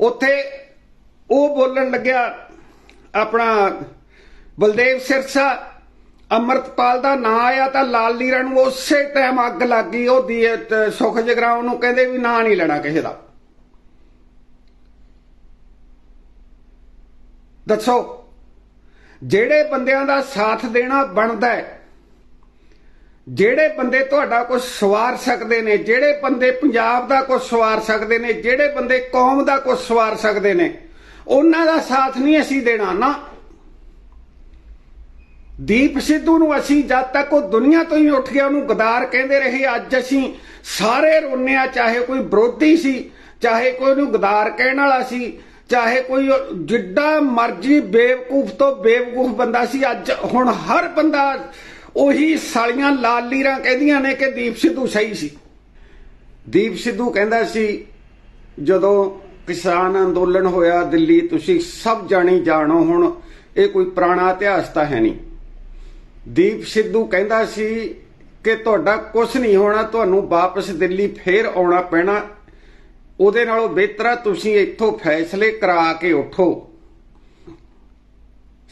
ਉੱਥੇ ਉਹ ਬੋਲਣ ਲੱਗਿਆ, ਆਪਣਾ ਬਲਦੇਵ ਸਿਰਸਾ, ਅਮਰਤਪਾਲ ਦਾ ਨਾਂ ਆਇਆ ਤਾਂ ਲਾਲ ਲੀਰਾ ਨੂੰ ਉਸੇ ਟਾਈਮ ਅੱਗ ਲੱਗ ਗਈ, ਉਹ ਦੀ ਸੁਖ ਜਗਰਾਉਂ ਨੂੰ ਕਹਿੰਦੇ ਵੀ ਨਾਂ ਨਹੀਂ ਲੈਣਾ ਕਿਸੇ ਦਾ। ਦੱਸੋ, ਜਿਹੜੇ ਬੰਦਿਆਂ ਦਾ ਸਾਥ ਦੇਣਾ ਬਣਦਾ ਹੈ ਜਿਹੜੇ ਬੰਦੇ ਤੁਹਾਡਾ ਕੁਝ ਸਵਾਰ ਸਕਦੇ ਨੇ, ਜਿਹੜੇ ਬੰਦੇ ਪੰਜਾਬ ਦਾ ਕੁਝ ਸਵਾਰ ਸਕਦੇ ਨੇ, ਜਿਹੜੇ ਬੰਦੇ ਕੌਮ ਦਾ ਕੁਝ ਸਵਾਰ ਸਕਦੇ ਨੇ, ਉਹਨਾਂ ਦਾ ਸਾਥ ਨਹੀਂ ਅਸੀਂ ਦੇਣਾ ਨਾ। ਦੀਪ ਸਿੱਧੂ ਨੂੰ ਅਸੀਂ ਜਦ ਤੱਕ ਉਹ ਦੁਨੀਆ ਤੋਂ ਹੀ ਉੱਠ ਗਿਆ ਉਹਨੂੰ ਗਦਾਰ ਕਹਿੰਦੇ ਰਹੇ, ਅੱਜ ਅਸੀਂ ਸਾਰੇ ਰੋਨੇ ਆ ਚਾਹੇ ਕੋਈ ਵਿਰੋਧੀ ਸੀ, ਚਾਹੇ ਕੋਈ ਉਹਨੂੰ ਗਦਾਰ ਕਹਿਣ ਵਾਲਾ ਸੀ, ਚਾਹੇ ਕੋਈ ਉਹ ਜਿੱਡਾ ਮਰਜ਼ੀ ਬੇਵਕੂਫ ਤੋਂ ਬੇਵਕੂਫ ਬੰਦਾ ਸੀ, ਅੱਜ ਹੁਣ ਹਰ ਬੰਦਾ ਉਹੀ ਸਾਲੀਆਂ ਲਾਲ ਲੀਰਾਂ ਕਹਿੰਦੀਆਂ ਨੇ ਕਿ ਦੀਪ ਸਿੱਧੂ ਸਹੀ ਸੀ। ਦੀਪ ਸਿੱਧੂ ਕਹਿੰਦਾ ਸੀ, ਜਦੋਂ ਕਿਸਾਨ ਅੰਦੋਲਨ ਹੋਇਆ ਦਿੱਲੀ, ਤੁਸੀਂ ਸਭ ਜਾਣੀ ਜਾਣੋ ਹੁਣ, ਇਹ ਕੋਈ ਪੁਰਾਣਾ ਇਤਿਹਾਸ ਤਾਂ ਹੈ ਨਹੀਂ। ਦੀਪ ਸਿੱਧੂ ਕਹਿੰਦਾ ਸੀ ਕਿ ਤੁਹਾਡਾ ਕੁਝ ਨਹੀਂ ਹੋਣਾ, ਤੁਹਾਨੂੰ ਵਾਪਸ ਦਿੱਲੀ ਫੇਰ ਆਉਣਾ ਪੈਣਾ। ਉਹਦੇ ਨਾਲੋਂ ਬਿਹਤਰ ਆ, ਤੁਸੀਂ ਇੱਥੋਂ ਫੈਸਲੇ ਕਰਾ ਕੇ ਉਠੋ।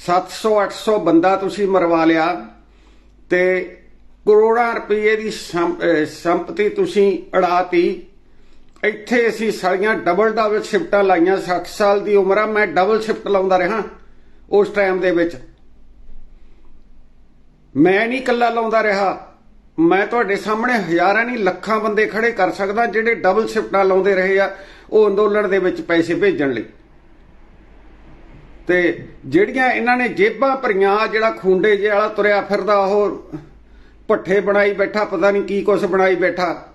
700 800 ਬੰਦਾ ਤੁਸੀਂ ਮਰਵਾ ਲਿਆ। ਤੇ ਕਰੋੜਾਂ ਰੁਪਏ ਦੀ ਸੰਪ- ਸੰਪਤੀ ਤੁਸੀਂ ਅੜਾਤੀ। ਇੱਥੇ ਅਸੀਂ ਸਾਰੀਆਂ ਡਬਲ ਡਬਲ ਸ਼ਿਫਟਾਂ ਲਾਈਆਂ 60 ਸਾਲ ਦੀ ਉਮਰ ਆ, ਮੈਂ ਡਬਲ ਸ਼ਿਫਟ ਲਾਉਂਦਾ ਰਿਹਾ ਉਸ ਟਾਈਮ ਦੇ ਵਿੱਚ। ਮੈਂ ਨਹੀਂ ਇਕੱਲਾ ਲਾਉਂਦਾ ਰਿਹਾ। ਮੈਂ ਤੁਹਾਡੇ ਸਾਹਮਣੇ ਹਜ਼ਾਰਾਂ ਨਹੀਂ, ਲੱਖਾਂ ਬੰਦੇ ਖੜੇ ਕਰ ਸਕਦਾ ਜਿਹੜੇ ਡਬਲ ਸ਼ਿਫਟਾਂ ਲਾਉਂਦੇ ਰਹੇ ਆ ਉਹ ਅੰਦੋਲਨ ਦੇ ਵਿੱਚ ਪੈਸੇ ਭੇਜਣ ਲਈ। ਤੇ ਜਿਹੜੀਆਂ ਇਹਨਾਂ ਨੇ ਜੇਬਾਂ ਭਰੀਆਂ, ਜਿਹੜਾ ਖੁੰਡੇ ਜੇ ਵਾਲਾ ਤੁਰਿਆ ਫਿਰਦਾ, ਉਹ ਪੱਠੇ ਬਣਾਈ ਬੈਠਾ, ਪਤਾ ਨਹੀਂ ਕੀ ਕੁਛ ਬਣਾਈ ਬੈਠਾ।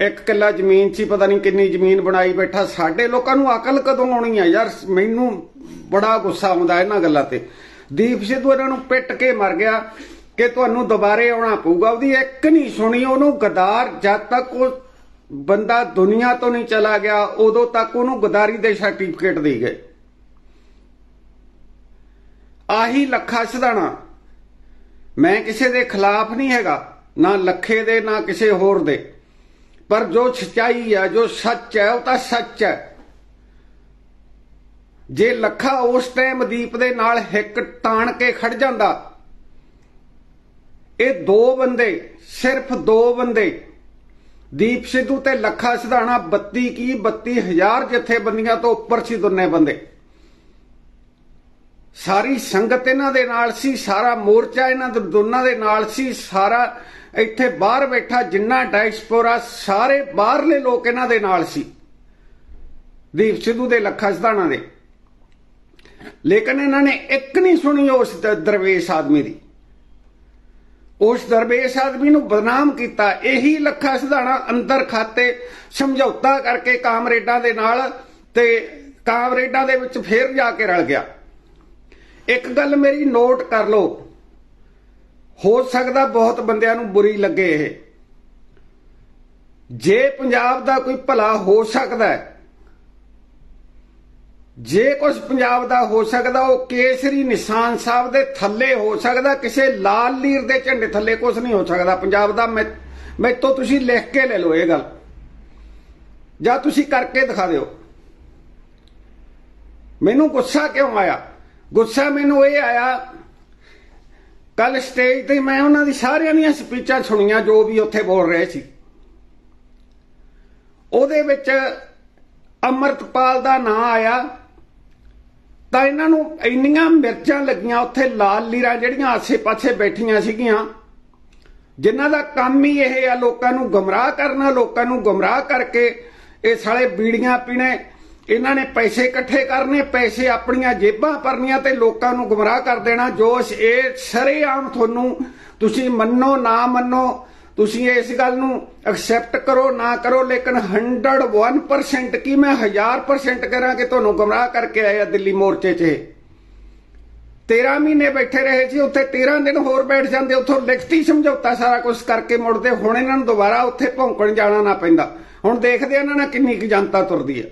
ਇੱਕ ਕਿੱਲਾ ਜ਼ਮੀਨ ਸੀ, ਪਤਾ ਨਹੀਂ ਕਿੰਨੀ ਜ਼ਮੀਨ ਬਣਾਈ ਬੈਠਾ। ਸਾਡੇ ਲੋਕਾਂ ਨੂੰ ਅਕਲ ਕਦੋਂ ਆਉਣੀ ਆ ਯਾਰ? ਮੈਨੂੰ ਬੜਾ ਗੁੱਸਾ ਆਉਂਦਾ ਇਹਨਾਂ ਗੱਲਾਂ ਤੇ। ਦੀਪ ਸਿੱਧੂ ਇਹਨਾਂ ਨੂੰ ਪਿੱਟ ਕੇ ਮਰ ਗਿਆ ਕਿ ਤੁਹਾਨੂੰ ਦੁਬਾਰੇ ਆਉਣਾ ਪਊਗਾ। ਉਹਦੀ ਇੱਕ ਨਹੀਂ ਸੁਣੀ, ਉਹਨੂੰ ਗਦਾਰ ਜਦ ਤੱਕ ਉਹ ਬੰਦਾ ਦੁਨੀਆ ਤੋਂ ਨਹੀਂ ਚਲਾ ਗਿਆ, ਉਦੋਂ ਤੱਕ ਉਹਨੂੰ ਗਦਾਰੀ ਦੇ ਸਰਟੀਫਿਕੇਟ ਦੇ ਗਏ। ਆਹੀ ਲੱਖਾ ਸਿਧਾਣਾ। ਮੈਂ ਕਿਸੇ ਦੇ ਖਿਲਾਫ ਨਹੀਂ ਹੈਗਾ, ਨਾ ਲੱਖੇ ਦੇ, ਨਾ ਕਿਸੇ ਹੋਰ ਦੇ। ਪਰ ਜੋ ਸਚਾਈ ਹੈ ਜੋ ਸੱਚ ਹੈ ਉਹ ਤਾਂ ਸੱਚ ਹੈ ਜੇ ਲੱਖਾ ਉਸ ਟਾਈਮ ਦੀਪ ਦੇ ਨਾਲ ਹਿੱਕ ਟਾਣ ਕੇ ਖੜ ਜਾਂਦਾ, ਇਹ ਦੋ ਬੰਦੇ, ਸਿਰਫ ਦੋ ਬੰਦੇ, ਦੀਪ ਸਿੱਧੂ ਤੇ ਲੱਖਾ ਸਿਧਾਣਾ 32 ਕੀ 32000 ਜਥੇਬੰਦੀਆਂ ਤੋਂ ਉੱਪਰ ਸੀ ਦੋਨੇ ਬੰਦੇ। ਸਾਰੀ ਸੰਗਤ ਇਹਨਾਂ ਦੇ ਨਾਲ ਸੀ, ਸਾਰਾ ਮੋਰਚਾ ਇਹਨਾਂ ਦੇ ਦੋਨਾਂ ਦੇ ਨਾਲ ਸੀ, ਸਾਰਾ ਇੱਥੇ ਬਾਹਰ ਬੈਠਾ ਜਿੰਨਾ ਡਾਇਸਪੋਰਾ ਸਾਰੇ ਬਾਹਰਲੇ ਲੋਕ ਇਹਨਾਂ ਦੇ ਨਾਲ ਸੀ। ਦੀਪ ਸਿੱਧੂ ਦੇ ਲੱਖਾ ਸਿਧਾਣਾ ਦੇ। ਲੇਕਿਨ ਇਹਨਾਂ ਨੇ ਇੱਕ ਨਹੀਂ ਸੁਣੀ ਉਸ ਦ- ਦਰਵੇਸ਼ ਆਦਮੀ ਦੀ। ਉਸ ਦਰਵੇਸ਼ ਆਦਮੀ ਨੂੰ ਬਦਨਾਮ ਕੀਤਾ, ਇਹੀ ਲੱਖਾ ਸਿਧਾਣਾ ਅੰਦਰ ਖਾਤੇ ਸਮਝੌਤਾ ਕਰਕੇ ਕਾਮਰੇਡਾਂ ਦੇ ਨਾਲ ਤੇ ਕਾਮਰੇਡਾਂ ਦੇ ਵਿੱਚ ਫੇਰ ਜਾ ਕੇ ਰਲ ਗਿਆ। ਇੱਕ ਗੱਲ ਮੇਰੀ ਨੋਟ ਕਰ ਲਓ। ਹੋ ਸਕਦਾ ਬਹੁਤ ਬੰਦਿਆਂ ਨੂੰ ਬੁਰੀ ਲੱਗੇ ਇਹ। ਜੇ ਪੰਜਾਬ ਦਾ ਕੋਈ ਭਲਾ ਹੋ ਸਕਦਾ ਜੇ ਕੁਝ ਪੰਜਾਬ ਦਾ ਹੋ ਸਕਦਾ, ਉਹ ਕੇਸਰੀ ਨਿਸ਼ਾਨ ਸਾਹਿਬ ਦੇ ਥੱਲੇ ਹੋ ਸਕਦਾ, ਕਿਸੇ ਲਾਲ ਲੀਰ ਦੇ ਝੰਡੇ ਥੱਲੇ ਕੁਝ ਨਹੀਂ ਹੋ ਸਕਦਾ। ਪੰਜਾਬ ਦਾ ਮੈਂ, ਮੈਥੋਂ ਤੁਸੀਂ ਲਿਖ ਕੇ ਲੈ ਲਓ ਇਹ ਗੱਲ। ਜਾਂ ਤੁਸੀਂ ਕਰਕੇ ਦਿਖਾ ਦਿਓ। ਮੈਨੂੰ ਗੁੱਸਾ ਕਿਉਂ ਆਇਆ? ਗੁੱਸਾ ਮੈਨੂੰ ਇਹ ਆਇਆ ਕੱਲ ਸਟੇਜ ਤੇ ਮੈਂ ਉਹਨਾਂ ਦੀ ਸਾਰਿਆਂ ਦੀਆਂ ਸਪੀਚਾਂ ਸੁਣੀਆਂ, ਜੋ ਵੀ ਉੱਥੇ ਬੋਲ ਰਹੇ ਸੀ। ਉਹਦੇ ਵਿੱਚ ਅਮਰਤਪਾਲ ਦਾ ਨਾਂ ਆਇਆ, ਤਾਂ ਇਹਨਾਂ ਨੂੰ ਇੰਨੀਆਂ ਮਿਰਚਾਂ ਲੱਗੀਆਂ ਉੱਥੇ, ਲਾਲ ਲੀਰਾਂ ਜਿਹੜੀਆਂ ਆਸੇ-ਪਾਸੇ ਬੈਠੀਆਂ ਸੀਗੀਆਂ, ਜਿਨ੍ਹਾਂ ਦਾ ਕੰਮ ਹੀ ਇਹ ਆ, ਲੋਕਾਂ ਨੂੰ ਗਮਰਾਹ ਕਰਨਾ, ਲੋਕਾਂ ਨੂੰ ਗਮਰਾਹ ਕਰਕੇ ਇਹ ਸਾਲੇ ਬੀੜੀਆਂ ਪੀਣੇ ਇਹਨਾਂ ਨੇ ਪੈਸੇ ਇਕੱਠੇ ਕਰਨੇ, ਪੈਸੇ ਆਪਣੀਆਂ ਜੇਬਾਂ ਭਰਨੀਆਂ ਤੇ ਲੋਕਾਂ ਨੂੰ ਗੁੰਮਰਾਹ ਕਰ ਦੇਣਾ। ਜੋ ਇਹ ਸਰੇਆਮ ਤੁਹਾਨੂੰ ਤੁਸੀਂ ਮੰਨੋ, ਨਾ ਮੰਨੋ, ਤੁਸੀਂ ਇਸ ਗੱਲ ਨੂੰ ਐਕਸੈਪਟ ਕਰੋ, ਨਾ ਕਰੋ, ਲੇਕਿਨ 101% ਕੀ ਮੈਂ 1000% ਕਰਾਂ ਕਿ ਤੁਹਾਨੂੰ ਗੁੰਮਰਾਹ ਕਰਕੇ ਆਇਆ ਦਿੱਲੀ ਮੋਰਚੇ 'ਚ? ਇਹ 13 ਮਹੀਨੇ ਬੈਠੇ ਰਹੇ ਸੀ, ਉੱਥੇ 13 ਦਿਨ ਹੋਰ ਬੈਠ ਜਾਂਦੇ, ਉੱਥੋਂ ਲਿਖਤੀ ਸਮਝੌਤਾ ਸਾਰਾ ਕੁਝ ਕਰਕੇ ਮੁੜਦੇ, ਹੁਣ ਇਹਨਾਂ ਨੂੰ ਦੁਬਾਰਾ ਉੱਥੇ ਭੌਂਕਣ ਜਾਣਾ ਨਾ ਪੈਂਦਾ। ਹੁਣ ਦੇਖਦੇ ਆ ਇਹਨਾਂ ਨਾਲ ਕਿੰਨੀ ਕੁ ਜਨਤਾ ਤੁਰਦੀ ਹੈ।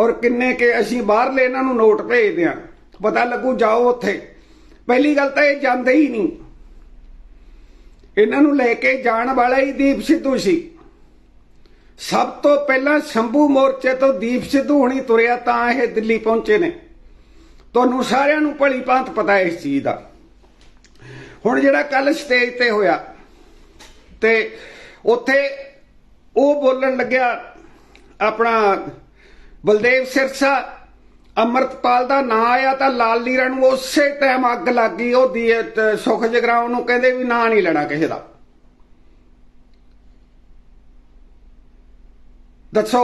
ਔਰ ਕਿੰਨੇ ਕੇ ਅਸੀਂ ਬਾਹਰਲੇ ਇਹਨਾਂ ਨੂੰ ਨੋਟ ਭੇਜਦੇ ਆ ਪਤਾ ਲੱਗੂ ਜਾਓ ਉੱਥੇ। ਪਹਿਲੀ ਗੱਲ ਤਾਂ ਇਹ ਜਾਂਦੇ ਹੀ ਨਹੀਂ। ਇਹਨਾਂ ਨੂੰ ਲੈ ਕੇ ਜਾਣ ਵਾਲਾ ਹੀ ਦੀਪ ਸਿੱਧੂ ਸੀ। ਸਭ ਤੋਂ ਪਹਿਲਾਂ ਸ਼ੰਭੂ ਮੋਰਚੇ ਤੋਂ ਦੀਪ ਸਿੱਧੂ ਹੁਣੀ ਤੁਰਿਆ ਤਾਂ ਇਹ ਦਿੱਲੀ ਪਹੁੰਚੇ ਨੇ। ਤੁਹਾਨੂੰ ਸਾਰਿਆਂ ਨੂੰ ਭਲੀ ਭਾਂਤ ਪਤਾ ਇਸ ਚੀਜ਼ ਦਾ। ਹੁਣ ਜਿਹੜਾ ਕੱਲ ਸਟੇਜ ਤੇ ਹੋਇਆ, ਤੇ ਉੱਥੇ ਉਹ ਬੋਲਣ ਲੱਗਿਆ ਆਪਣਾ ਬਲਦੇਵ ਸਿਰਸਾ, ਅਮਰਤਪਾਲ ਦਾ ਨਾਂ ਆਇਆ ਤਾਂ ਲਾਲ ਲੀਰਾ ਨੂੰ ਉਸੇ ਟਾਈਮ ਅੱਗ ਲੱਗ ਗਈ, ਉਹ ਦੀ ਸੁਖ ਜਗਰਾਉਂ ਨੂੰ ਕਹਿੰਦੇ ਵੀ ਨਾਂ ਨਹੀਂ ਲੈਣਾ ਕਿਸੇ ਦਾ। ਦੱਸੋ,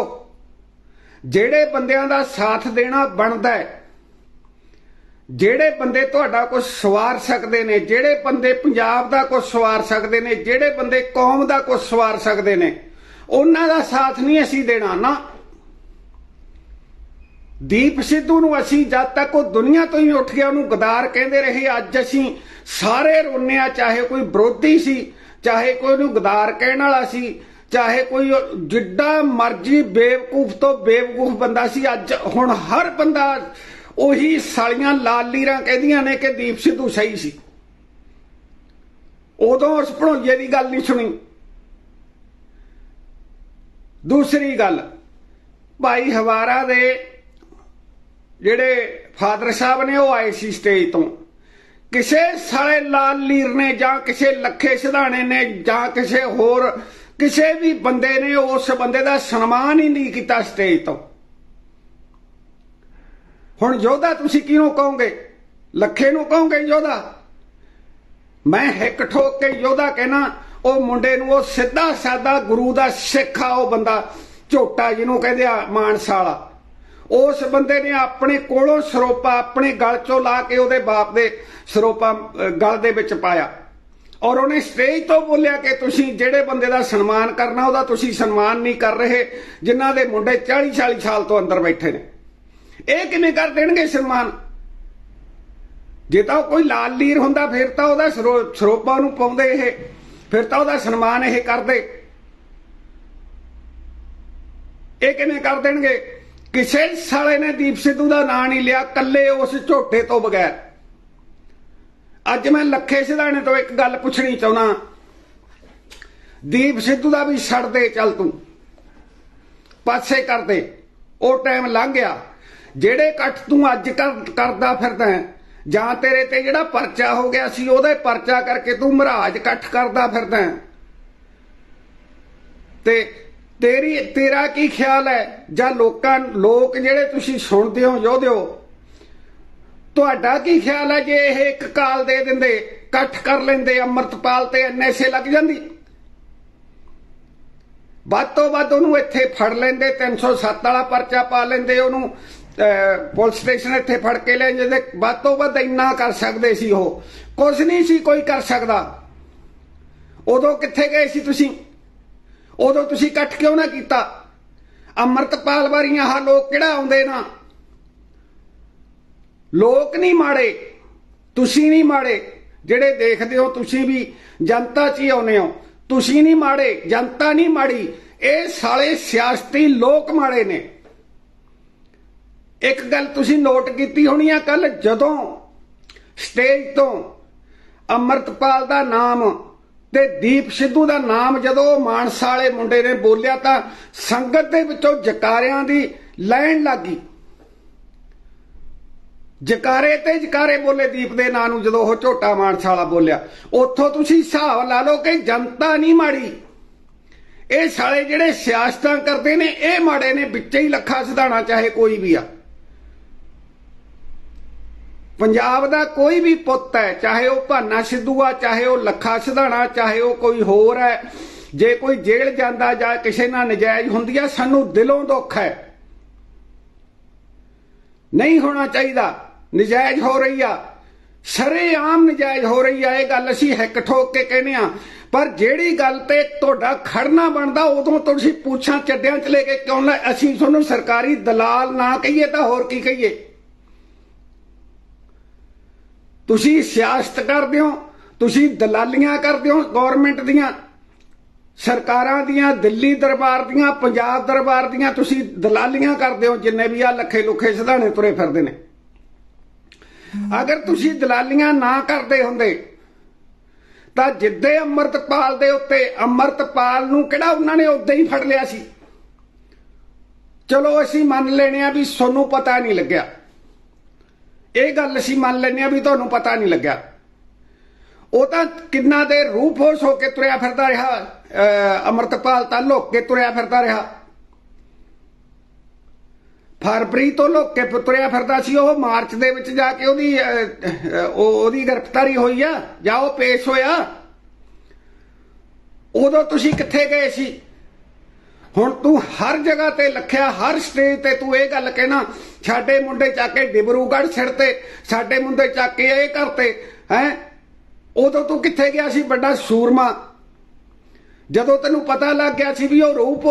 ਜਿਹੜੇ ਬੰਦਿਆਂ ਦਾ ਸਾਥ ਦੇਣਾ ਬਣਦਾ ਹੈ, ਜਿਹੜੇ ਬੰਦੇ ਤੁਹਾਡਾ ਕੁਝ ਸਵਾਰ ਸਕਦੇ ਨੇ, ਜਿਹੜੇ ਬੰਦੇ ਪੰਜਾਬ ਦਾ ਕੁਝ ਸਵਾਰ ਸਕਦੇ ਨੇ, ਜਿਹੜੇ ਬੰਦੇ ਕੌਮ ਦਾ ਕੁਝ ਸਵਾਰ ਸਕਦੇ ਨੇ, ਉਹਨਾਂ ਦਾ ਸਾਥ ਨਹੀਂ ਅਸੀਂ ਦੇਣਾ ਨਾ। ਦੀਪ ਸਿੱਧੂ ਨੂੰ ਅਸੀਂ ਜਦ ਤੱਕ ਉਹ ਦੁਨੀਆ ਤੋਂ ਹੀ ਉੱਠ ਗਿਆ, ਉਹਨੂੰ ਗਦਾਰ ਕਹਿੰਦੇ ਰਹੇ, ਅੱਜ ਅਸੀਂ ਸਾਰੇ ਰੋਨੇ ਆ ਚਾਹੇ ਕੋਈ ਵਿਰੋਧੀ ਸੀ, ਚਾਹੇ ਕੋਈ ਉਹਨੂੰ ਗਦਾਰ ਕਹਿਣ ਵਾਲਾ ਸੀ, ਚਾਹੇ ਕੋਈ ਜਿੱਡਾ ਮਰਜ਼ੀ ਬੇਵਕੂਫ ਤੋਂ ਬੇਵਕੂਫ ਬੰਦਾ ਸੀ, ਅੱਜ ਹੁਣ ਹਰ ਬੰਦਾ ਉਹੀ ਸਾਲੀਆਂ ਲਾਲ ਲੀਰਾਂ ਕਹਿੰਦੀਆਂ ਨੇ ਕਿ ਦੀਪ ਸਿੱਧੂ ਸਹੀ ਸੀ। ਉਦੋਂ ਉਸ ਭਣੋਈਏ ਦੀ ਗੱਲ ਨਹੀਂ ਸੁਣੀ। ਦੂਸਰੀ ਗੱਲ, ਭਾਈ ਹਵਾਰਾ ਦੇ ਜਿਹੜੇ ਫਾਦਰ ਸਾਹਿਬ ਨੇ ਉਹ ਆਏ ਸੀ ਸਟੇਜ ਤੋਂ। ਕਿਸੇ ਸਾਲੇ ਲਾਲ ਲੀਰ ਨੇ ਜਾਂ ਕਿਸੇ ਲੱਖੇ ਸਿਧਾਣੇ ਨੇ ਜਾਂ ਕਿਸੇ ਹੋਰ ਕਿਸੇ ਵੀ ਬੰਦੇ ਨੇ ਉਸ ਬੰਦੇ ਦਾ ਸਨਮਾਨ ਹੀ ਨਹੀਂ ਕੀਤਾ ਸਟੇਜ ਤੋਂ। ਹੁਣ ਯੋਧਾ ਤੁਸੀਂ ਕਿਹਨੂੰ ਕਹੋਗੇ? ਲੱਖੇ ਨੂੰ ਕਹੋਗੇ ਯੋਧਾ? ਮੈਂ ਹਿੱਕ ਠੋਕ ਕੇ ਯੋਧਾ ਕਹਿਣਾ, ਉਹ ਮੁੰਡੇ ਨੂੰ ਉਹ ਸਿੱਧਾ ਸਾਦਾ ਗੁਰੂ ਦਾ ਸਿੱਖ ਆ, ਉਹ ਬੰਦਾ ਝੋਟਾ ਜਿਹਨੂੰ ਕਹਿੰਦੇ ਆ ਮਾਨਸਾ ਵਾਲਾ। ਉਸ ਬੰਦੇ ਨੇ ਆਪਣੇ ਕੋਲੋਂ ਸਰੋਪਾ ਆਪਣੇ ਗਲ ਚੋਂ ਲਾ ਕੇ ਉਹਦੇ ਬਾਪ ਦੇ ਸਰੋਪਾ ਗਲ ਦੇ ਵਿੱਚ ਪਾਇਆ। ਔਰ ਉਹਨੇ ਸਟੇਜ ਤੋਂ ਬੋਲਿਆ ਕਿ ਤੁਸੀਂ ਜਿਹੜੇ ਬੰਦੇ ਦਾ ਸਨਮਾਨ ਕਰਨਾ, ਉਹਦਾ ਤੁਸੀਂ ਸਨਮਾਨ ਨਹੀਂ ਕਰ ਰਹੇ, ਜਿਨ੍ਹਾਂ ਦੇ ਮੁੰਡੇ 40 40 ਸਾਲ ਤੋਂ ਅੰਦਰ ਬੈਠੇ ਨੇ। ਇਹ ਕਿਵੇਂ ਕਰ ਦੇਣਗੇ ਸਨਮਾਨ? ਜੇ ਤਾਂ ਉਹ ਕੋਈ ਲਾਲ ਲੀਰ ਹੁੰਦਾ, ਫਿਰ ਤਾਂ ਉਹਦਾ ਸਰੋ- ਸਰੋਪਾ ਨੂੰ ਪਾਉਂਦੇ ਇਹ, ਫਿਰ ਤਾਂ ਉਹਦਾ ਸਨਮਾਨ ਇਹ ਕਰਦੇ। ਇਹ ਕਿਵੇਂ ਕਰ ਦੇਣਗੇ? ਕਿਸੇ ਸਾਲੇ ਨੇ ਦੀਪ ਸਿੱਧੂ ਦਾ ਨਾਂ ਨਹੀਂ ਲਿਆ ਕੱਲੇ ਉਸ ਝੋਟੇ ਤੋਂ ਬਗੈਰ। ਅੱਜ ਮੈਂ ਲੱਖੇ ਸਿਧਾਣੇ ਤੋਂ ਇੱਕ ਗੱਲ ਪੁੱਛਣੀ ਚਾਹੁੰਦਾ ਦੀਪ ਸਿੱਧੂ ਦਾ ਵੀ ਛੱਡ ਦੇ, ਚੱਲ ਤੂੰ। ਪਾਸੇ ਕਰ ਦੇ। ਉਹ ਟਾਈਮ ਲੰਘ ਗਿਆ। ਜਿਹੜੇ ਇਕੱਠ ਤੂੰ ਅੱਜ ਕਰ- ਕਰਦਾ ਫਿਰਦਾ ਜਾਂ ਤੇਰੇ ਤੇ ਜਿਹੜਾ ਪਰਚਾ ਹੋ ਗਿਆ ਸੀ, ਉਹਦਾ ਪਰਚਾ ਕਰਕੇ ਤੂੰ ਮਹਾਰਾਜ ਇਕੱਠ ਕਰਦਾ ਫਿਰਦਾ ਤੇ ਤੇਰੀ ਤੇਰਾ ਕੀ ਖਿਆਲ ਹੈ? ਜਾਂ ਲੋਕਾਂ ਲੋਕ ਜਿਹੜੇ ਤੁਸੀਂ ਸੁਣਦੇ ਹੋ ਯੋਧਿਓ ਤੁਹਾਡਾ ਕੀ ਖਿਆਲ ਹੈ ਜੇ ਇਹ ਇੱਕ ਕਾਲ ਦੇ ਦਿੰਦੇ ਇਕੱਠ ਕਰ ਲੈਂਦੇ ਅੰਮ੍ਰਿਤਪਾਲ ਤੇ ਐਨਐਸਏ ਲੱਗ ਜਾਂਦੀ? ਵੱਧ ਤੋਂ ਵੱਧ ਉਹਨੂੰ ਇੱਥੇ ਫੜ ਲੈਂਦੇ 307 ਵਾਲਾ ਪਰਚਾ ਪਾ ਲੈਂਦੇ ਉਹਨੂੰ ਅਹ, ਪੁਲਿਸ ਸਟੇਸ਼ਨ ਇੱਥੇ ਫੜ ਕੇ ਲੈ ਜਾਂਦੇ। ਵੱਧ ਤੋਂ ਵੱਧ ਇੰਨਾ ਕਰ ਸਕਦੇ ਸੀ ਉਹ। ਕੁਝ ਨਹੀਂ ਸੀ ਕੋਈ ਕਰ ਸਕਦਾ। ਉਦੋਂ ਕਿੱਥੇ ਗਏ ਸੀ ਤੁਸੀਂ? ਉਦੋਂ ਤੁਸੀਂ ਇਕੱਠ ਕਿਉਂ ਨਾ ਕੀਤਾ? ਅੰਮ੍ਰਿਤਪਾਲ ਵਾਰੀਆਂ ਆਹ ਲੋਕ ਕਿਹੜਾ ਆਉਂਦੇ ਨਾ? ਲੋਕ ਨਹੀਂ ਮਾੜੇ, ਤੁਸੀਂ ਨਹੀਂ ਮਾੜੇ, ਜਿਹੜੇ ਦੇਖਦੇ ਹੋ ਤੁਸੀਂ ਵੀ ਜਨਤਾ 'ਚ ਹੀ ਆਉਨੇ ਹੋ। ਤੁਸੀਂ ਨਹੀਂ ਮਾੜੇ, ਜਨਤਾ ਨਹੀਂ ਮਾੜੀ, ਇਹ ਸਾਲੇ ਸਿਆਸਤੀ ਲੋਕ ਮਾੜੇ ਨੇ। ਇੱਕ ਗੱਲ ਤੁਸੀਂ ਨੋਟ ਕੀਤੀ ਹੋਣੀ ਆ ਕੱਲ ਜਦੋਂ ਸਟੇਜ ਤੋਂ ਅਮਰਤਪਾਲ ਦਾ ਨਾਮ ਤੇ ਦੀਪ ਸਿੱਧੂ ਦਾ ਨਾਮ ਜਦੋਂ ਉਹ ਮਾਨਸਾ ਵਾਲੇ ਮੁੰਡੇ ਨੇ ਬੋਲਿਆ ਤਾਂ ਸੰਗਤ ਦੇ ਵਿੱਚੋਂ ਜਕਾਰਿਆਂ ਦੀ ਲਾਈਨ ਲੱਗੀ ਜਕਾਰੇ ਤੇ ਜਕਾਰੇ ਬੋਲੇ ਦੀਪ ਦੇ ਨਾਂ ਨੂੰ ਜਦੋਂ ਉਹ ਝੋਟਾ ਮਾਨਸਾ ਵਾਲਾ ਬੋਲਿਆ, ਉੱਥੋਂ ਤੁਸੀਂ ਹਿਸਾਬ ਲਾ ਲਓ ਕਿ ਜਨਤਾ ਨਹੀਂ ਮਾੜੀ। ਇਹ ਸਾਲੇ ਜਿਹੜੇ ਸਿਆਸਤਾਂ ਕਰਦੇ ਨੇ, ਇਹ ਮਾੜੇ ਨੇ, ਵਿੱਚੇ ਹੀ ਲੱਖਾ ਸਿਧਾਣਾ ਚਾਹੇ ਕੋਈ ਵੀ ਆ। ਪੰਜਾਬ ਦਾ ਕੋਈ ਵੀ ਪੁੱਤ ਹੈ, ਚਾਹੇ ਉਹ ਭਾਨਾ ਸਿੱਧੂ ਆ, ਚਾਹੇ ਉਹ ਲੱਖਾ ਸਿਧਾਣਾ, ਚਾਹੇ ਉਹ ਕੋਈ ਹੋਰ ਹੈ, ਜੇ ਕੋਈ ਜੇਲ੍ਹ ਜਾਂਦਾ ਜਾਂ ਕਿਸੇ ਨਾਲ ਨਜਾਇਜ਼ ਹੁੰਦੀ ਹੈ ਸਾਨੂੰ ਦਿਲੋਂ ਦੁੱਖ ਹੈ। ਨਹੀਂ ਹੋਣਾ ਚਾਹੀਦਾ, ਨਜਾਇਜ਼ ਹੋ ਰਹੀ ਆ। ਸ਼ਰੇਆਮ ਨਜਾਇਜ਼ ਹੋ ਰਹੀ ਆ, ਇਹ ਗੱਲ ਅਸੀਂ ਹਿੱਕ ਠੋਕ ਕੇ ਕਹਿੰਦੇ ਆ। ਪਰ ਜਿਹੜੀ ਗੱਲ ਤੇ ਤੁਹਾਡਾ ਖੜਨਾ ਬਣਦਾ, ਉਦੋਂ ਤੁਸੀਂ ਪੁੱਛਾਂ ਚੱਡਿਆਂ ਚ ਲੈ ਕੇ ਕਿਉਂ ਨਾ, ਅਸੀਂ ਤੁਹਾਨੂੰ ਸਰਕਾਰੀ ਦਲਾਲ ਨਾ ਕਹੀਏ ਤਾਂ ਹੋਰ ਕੀ ਕਹੀਏ? ਤੁਸੀਂ ਸਿਆਸਤ ਕਰਦੇ ਹੋ, ਤੁਸੀਂ ਦਲਾਲੀਆਂ ਕਰਦੇ ਹੋ ਗਵਰਨਮੈਂਟ ਦੀਆਂ, ਸਰਕਾਰਾਂ ਦੀਆਂ, ਦਿੱਲੀ ਦਰਬਾਰ ਦੀਆਂ, ਪੰਜਾਬ ਦਰਬਾਰ ਦੀਆਂ, ਤੁਸੀਂ ਦਲਾਲੀਆਂ ਕਰਦੇ ਹੋ, ਜਿੰਨੇ ਵੀ ਆ ਲੱਖੇ ਲੁੱਖੇ ਸਿਧਾਣੇ ਤੁਰੇ ਫਿਰਦੇ ਨੇ। ਅਗਰ ਤੁਸੀਂ ਦਲਾਲੀਆਂ ਨਾ ਕਰਦੇ ਹੁੰਦੇ, ਤਾਂ ਜਿੱਦੇ ਅੰਮ੍ਰਿਤਪਾਲ ਦੇ ਉੱਤੇ ਅੰਮ੍ਰਿਤਪਾਲ ਨੂੰ ਕਿਹੜਾ ਉਹਨਾਂ ਨੇ ਉਦਾਂ ਹੀ ਫੜ ਲਿਆ ਸੀ? ਚਲੋ ਅਸੀਂ ਮੰਨ ਲੈਣੇ ਆ ਵੀ ਤੁਹਾਨੂੰ ਪਤਾ ਨਹੀਂ ਲੱਗਿਆ। ਇਹ ਗੱਲ ਅਸੀਂ ਮੰਨ ਲੈਣੇ ਆ ਵੀ ਤੁਹਾਨੂੰ ਪਤਾ ਨਹੀਂ ਲੱਗਿਆ। ਉਹ ਤਾਂ ਕਿੰਨਾ ਦੇ ਰੂਪ ਹੋਸ਼ ਹੋ ਕੇ ਤੁਰਿਆ ਫਿਰਦਾ ਰਿਹਾ, ਅਹ ਅਮਰਤਪਾਲ ਤਾਂ ਲੁੱਕ ਕੇ ਤੁਰਿਆ ਫਿਰਦਾ ਰਿਹਾ। ਫਰਵਰੀ ਤੋਂ ਲੁੱਕ ਕੇ ਤੁਰਿਆ ਫਿਰਦਾ ਸੀ, ਉਹ ਮਾਰਚ ਦੇ ਵਿੱਚ ਜਾ ਕੇ ਉਹਦੀ ਉਹਦੀ ਗ੍ਰਿਫਤਾਰੀ ਹੋਈ ਆ, ਜਾਂ ਉਹ ਪੇਸ਼ ਹੋਇਆ। ਉਦੋਂ ਤੁਸੀਂ ਕਿੱਥੇ ਗਏ ਸੀ? ਹੁਣ ਤੂੰ ਹਰ ਜਗ੍ਹਾ ਤੇ ਲਖਿਆ ਹਰ ਸਟੇਜ ਤੇ ਤੂੰ ਇਹ ਗੱਲ ਕਹਿਣਾ ਸਾਡੇ ਮੁੰਡੇ ਚੱਕ ਕੇ ਡਿਬਰੂਗੜ੍ਹ ਛੱਡਤੇ ਸਾਡੇ ਮੁੰਡੇ ਚੱਕ ਕੇ ਇਹ ਕਰਤੇ ਹੈ? ਉਦੋਂ ਤੂੰ ਕਿੱਥੇ ਗਿਆ ਸੀ ਵੱਡਾ ਸੂਰਮਾ? ਜਦੋਂ ਤੈਨੂੰ ਪਤਾ ਲੱਗ ਗਿਆ ਸੀ ਵੀ ਉਹ ਰੂਪ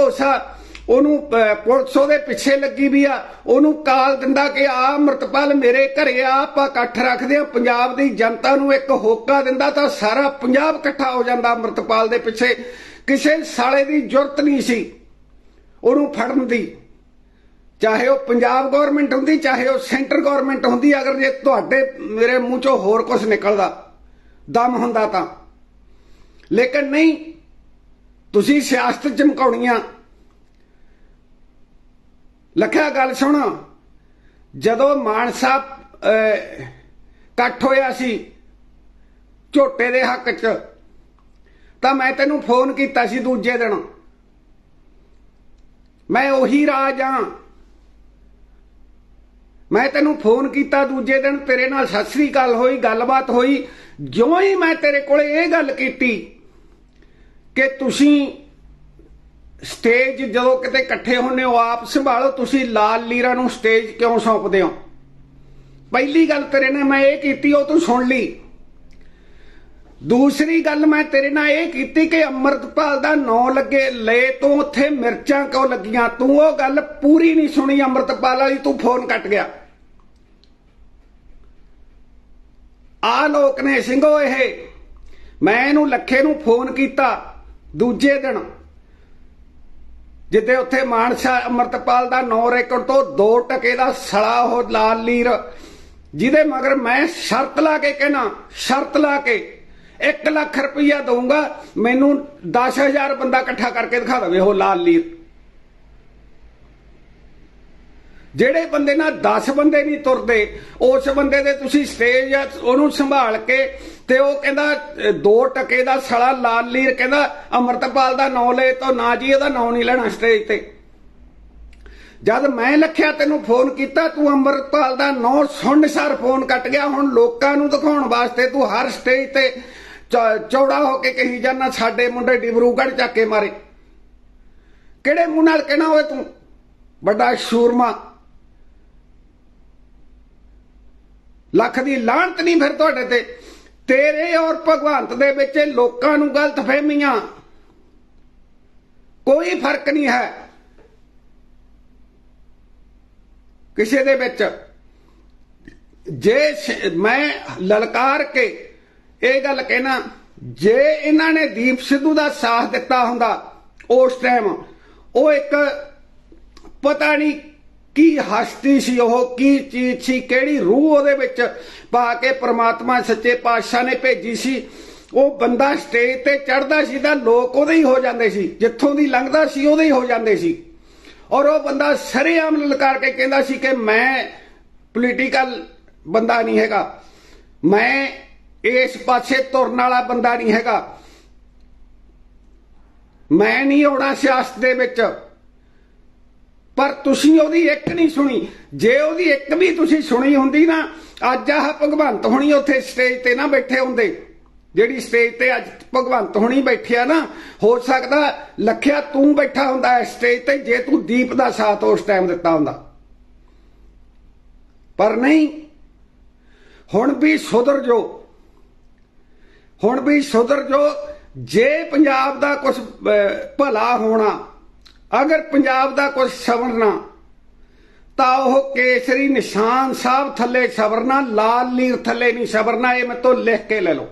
ਉਹਨੂੰ ਅਹ, ਪੁਲਿਸ ਉਹਦੇ ਪਿੱਛੇ ਲੱਗੀ ਵੀ ਆ ਉਹਨੂੰ ਕਾਲ ਦਿੰਦਾ ਕਿ ਆ ਅਮਰਤਪਾਲ ਮੇਰੇ ਘਰੇ ਆ ਆਪਾਂ ਇਕੱਠ ਰੱਖਦੇ ਆ ਪੰਜਾਬ ਦੀ ਜਨਤਾ ਨੂੰ ਇੱਕ ਹੋਕਾ ਦਿੰਦਾ ਤਾਂ ਸਾਰਾ ਪੰਜਾਬ ਇਕੱਠਾ ਹੋ ਜਾਂਦਾ ਅਮਰਤਪਾਲ ਦੇ ਪਿੱਛੇ। ਕਿਸੇ ਸਾਲੇ ਦੀ ਜ਼ਰੂਰਤ ਨਹੀਂ ਸੀ। ਉਹਨੂੰ ਫੜਨ ਦੀ। ਚਾਹੇ ਉਹ ਪੰਜਾਬ ਗਵਰਨਮੈਂਟ ਹੁੰਦੀ, ਚਾਹੇ ਉਹ ਸੈਂਟਰ ਗਵਰਨਮੈਂਟ ਹੁੰਦੀ, ਅਗਰ ਜੇ ਤੁਹਾਡੇ ਮੇਰੇ ਮੂੰਹ ਚੋਂ ਹੋਰ ਕੁਝ ਨਿਕਲਦਾ, ਦਮ ਹੁੰਦਾ ਤਾਂ। ਲੇਕਿਨ ਨਹੀਂ, ਤੁਸੀਂ ਸਿਆਸਤ ਚਮਕਾਉਣੀਆਂ ਲਖਿਆ, ਗੱਲ ਸੁਣ। ਜਦੋਂ ਮਾਨ ਸਾਹਿਬ ਇਕੱਠ ਹੋਇਆ ਸੀ, ਝੋਟੇ ਦੇ ਹੱਕ 'ਚ, ਤਾਂ ਮੈਂ ਤੈਨੂੰ ਫੋਨ ਕੀਤਾ ਸੀ ਦੂਜੇ ਦਿਨ। ਮੈਂ ਉਹੀ ਰਾਜ ਆ। ਮੈਂ ਤੈਨੂੰ ਫੋਨ ਕੀਤਾ ਦੂਜੇ ਦਿਨ, ਤੇਰੇ ਨਾਲ ਸਤਿ ਸ੍ਰੀ ਅਕਾਲ ਹੋਈ, ਗੱਲਬਾਤ ਹੋਈ। ਜਿਉਂ ਹੀ ਮੈਂ ਤੇਰੇ ਕੋਲੇ ਇਹ ਗੱਲ ਕੀਤੀ ਕਿ ਤੁਸੀਂ ਸਟੇਜ ਜਦੋਂ ਕਿਤੇ ਇਕੱਠੇ ਹੁੰਨੇ ਹੋ, ਆਪ ਸੰਭਾਲੋ, ਤੁਸੀਂ ਲਾਲ ਲੀਰਾ ਨੂੰ ਸਟੇਜ ਕਿਉਂ ਸੌਂਪਦੇ ਹੋ? ਪਹਿਲੀ ਗੱਲ ਤੇਰੇ ਨੇ ਮੈਂ ਇਹ ਕੀਤੀ, ਉਹ ਤੂੰ ਸੁਣ ਲਈ। ਦੂਸਰੀ ਗੱਲ ਮੈਂ ਤੇਰੇ ਨਾਲ ਇਹ ਕੀਤੀ ਕਿ ਅੰਮ੍ਰਿਤਪਾਲ ਦਾ ਨਾਂ ਲੱਗੇ, ਲੈ ਤੂੰ ਉੱਥੇ ਮਿਰਚਾਂ ਕਿਉਂ ਲੱਗੀਆਂ? ਤੂੰ ਉਹ ਗੱਲ ਪੂਰੀ ਨਹੀਂ ਸੁਣੀ, ਅੰਮ੍ਰਿਤਪਾਲ ਵਾਲੀ, ਤੂੰ ਫੋਨ ਕੱਟ ਗਿਆ। ਆ ਲੋਕ ਨੇ ਸਿੰਘੋ ਇਹ। ਮੈਂ ਇਹਨੂੰ ਲੱਖੇ ਨੂੰ ਫੋਨ ਕੀਤਾ ਦੂਜੇ ਦਿਨ। ਜਿੱਦੇ ਉੱਥੇ ਮਾਨਸਾ ਅੰਮ੍ਰਿਤਪਾਲ ਦਾ ਨੌ ਰੇਕੜ ਤੋਂ 2 ਟਕੇ ਦਾ ਸੜਾ ਉਹ ਲਾਲ ਲੀਰ, ਜਿਹਦੇ ਮਗਰ ਮੈਂ ਸ਼ਰਤ ਲਾ ਕੇ ਕਹਿਣਾ, ਸ਼ਰਤ ਲਾ ਕੇ 1 ਲੱਖ ਰੁਪਈਆ ਦਊਂਗਾ, ਮੈਨੂੰ 10000 ਬੰਦਾ ਇਕੱਠਾ ਕਰਕੇ ਦਿਖਾ ਦੇਵੇ, ਉਹ ਲਾਲ ਲੀਰ। ਜਿਹੜੇ ਬੰਦੇ ਨਾਲ 10 ਬੰਦੇ ਨਹੀਂ ਤੁਰਦੇ, ਉਸ ਬੰਦੇ ਦੇ ਤੁਸੀਂ ਸਟੇਜ ਉਹਨੂੰ ਸੰਭਾਲ ਕੇ ਤੇ ਉਹ ਕਹਿੰਦਾ ਦੋ ਟਕੇ ਦਾ ਸਲਾ ਲਾਲ ਲੀਰ ਕਹਿੰਦਾ, ਅਮਰਤਪਾਲ ਦਾ ਨਾਂ ਲਏ ਤਾਂ ਨਾ ਜੀ, ਉਹਦਾ ਨਾਂ ਨਹੀਂ ਲੈਣਾ ਸਟੇਜ ਤੇ। ਜਦ ਮੈਂ ਲਖਿਆ ਤੈਨੂੰ ਫੋਨ ਕੀਤਾ, ਤੂੰ ਅੰਮ੍ਰਿਤਪਾਲ ਦਾ ਨਾਂ ਸੁਣ ਸਾਰ ਫੋਨ ਕੱਟ ਗਿਆ। ਹੁਣ ਲੋਕਾਂ ਨੂੰ ਦਿਖਾਉਣ ਵਾਸਤੇ ਤੂੰ ਹਰ ਸਟੇਜ ਤੇ ਚੌੜਾ ਹੋ ਕੇ ਕਹੀ ਜਾਂਦਾ, ਸਾਡੇ ਮੁੰਡੇ ਡਿਬਰੂਗੜ ਚੱਕੇ ਮਾਰੇ। ਕਿਹੜੇ ਮੂੰਹ ਨਾਲ ਕਹਿਣਾ ਹੋਏ ਤੂੰ? ਵੱਡਾ ਸ਼ੂਰਮਾ। ਲੱਖ ਦੀ ਲਾਹਨਤ ਨਹੀਂ ਫਿਰ ਤੁਹਾਡੇ ਤੇ। ਤੇਰੇ ਔਰ ਭਗਵੰਤ ਦੇ ਵਿੱਚ ਲੋਕਾਂ ਨੂੰ ਗਲਤ ਫਹਿਮੀਆਂ। ਕੋਈ ਫ਼ਰਕ ਨਹੀਂ ਹੈ। ਕਿਸੇ ਦੇ ਵਿੱਚ। ਜੇ ਮੈਂ ਲਲਕਾਰ ਕੇ ਇਹ ਗੱਲ ਕਹਿਣਾ, ਜੇ ਇਹਨਾਂ ਨੇ ਦੀਪ ਸਿੱਧੂ ਦਾ ਸਾਥ ਦਿੱਤਾ ਹੁੰਦਾ ਉਸ ਟਾਈਮ ਉਹ ਇੱਕ ਪਤਾ ਨਹੀਂ ਕੀ ਹਸਤੀ ਸੀ ਉਹ, ਕੀ ਚੀਜ਼ ਸੀ, ਕਿਹੜੀ ਰੂਹ ਉਹਦੇ ਵਿੱਚ ਪਾ ਕੇ ਪ੍ਰਮਾਤਮਾ ਸੱਚੇ ਪਾਤਸ਼ਾਹ ਨੇ ਭੇਜੀ ਸੀ। ਉਹ ਬੰਦਾ ਸਟੇਜ ਤੇ ਚੜਦਾ ਸੀ ਤਾਂ ਲੋਕ ਉਹਦੇ ਹੀ ਹੋ ਜਾਂਦੇ ਸੀ, ਜਿੱਥੋਂ ਦੀ ਲੰਘਦਾ ਸੀ ਉਹਦੇ ਹੀ ਹੋ ਜਾਂਦੇ ਸੀ। ਔਰ ਉਹ ਬੰਦਾ ਸਰੇਆਮ ਲਲਕਾਰ ਕੇ ਕਹਿੰਦਾ ਸੀ ਕਿ ਮੈਂ ਪੋਲੀਟੀਕਲ ਬੰਦਾ ਨਹੀਂ ਹੈਗਾ। ਮੈਂ ਇਸ ਪਾਸੇ ਤੁਰਨ ਵਾਲਾ ਬੰਦਾ ਨਹੀਂ ਹੈਗਾ। ਮੈਂ ਨਹੀਂ ਆਉਣਾ ਸਿਆਸਤ ਦੇ ਵਿੱਚ। ਪਰ ਤੁਸੀਂ ਉਹਦੀ ਇੱਕ ਨਹੀਂ ਸੁਣੀ। ਜੇ ਉਹਦੀ ਇੱਕ ਵੀ ਤੁਸੀਂ ਸੁਣੀ ਹੁੰਦੀ ਨਾ, ਅੱਜ ਆਹ ਭਗਵੰਤ ਹੋਣੀ ਉੱਥੇ ਸਟੇਜ ਤੇ ਨਾ ਬੈਠੇ ਹੁੰਦੇ। ਜਿਹੜੀ ਸਟੇਜ ਤੇ ਅੱਜ ਭਗਵੰਤ ਹੁਣੀ ਬੈਠਿਆ ਨਾ, ਹੋ ਸਕਦਾ ਲਖਿਆ ਤੂੰ ਬੈਠਾ ਹੁੰਦਾ ਇਸ ਸਟੇਜ ਤੇ ਜੇ ਤੂੰ ਦੀਪ ਦਾ ਸਾਥ ਉਸ ਟਾਈਮ ਦਿੱਤਾ ਹੁੰਦਾ। ਪਰ ਨਹੀਂ, ਹੁਣ ਵੀ ਸੁਧਰ ਜੋ। ਹੁਣ ਵੀ ਸੁਧਰ ਜੋ, ਜੇ ਪੰਜਾਬ ਦਾ ਕੁਝ ਭਲਾ ਹੋਣਾ, ਅਗਰ ਪੰਜਾਬ ਦਾ ਕੁਝ ਸਵਰਨਾ, ਤਾਂ ਉਹ ਕੇਸਰੀ ਨਿਸ਼ਾਨ ਸਾਹਿਬ ਥੱਲੇ ਸਵਰਨਾ, ਲਾਲ ਲੀਰ ਥੱਲੇ ਨਹੀਂ ਸਵਰਨਾ, ਇਹ ਮੈਂ ਤੋਂ ਲਿਖ ਕੇ ਲੈ ਲਓ।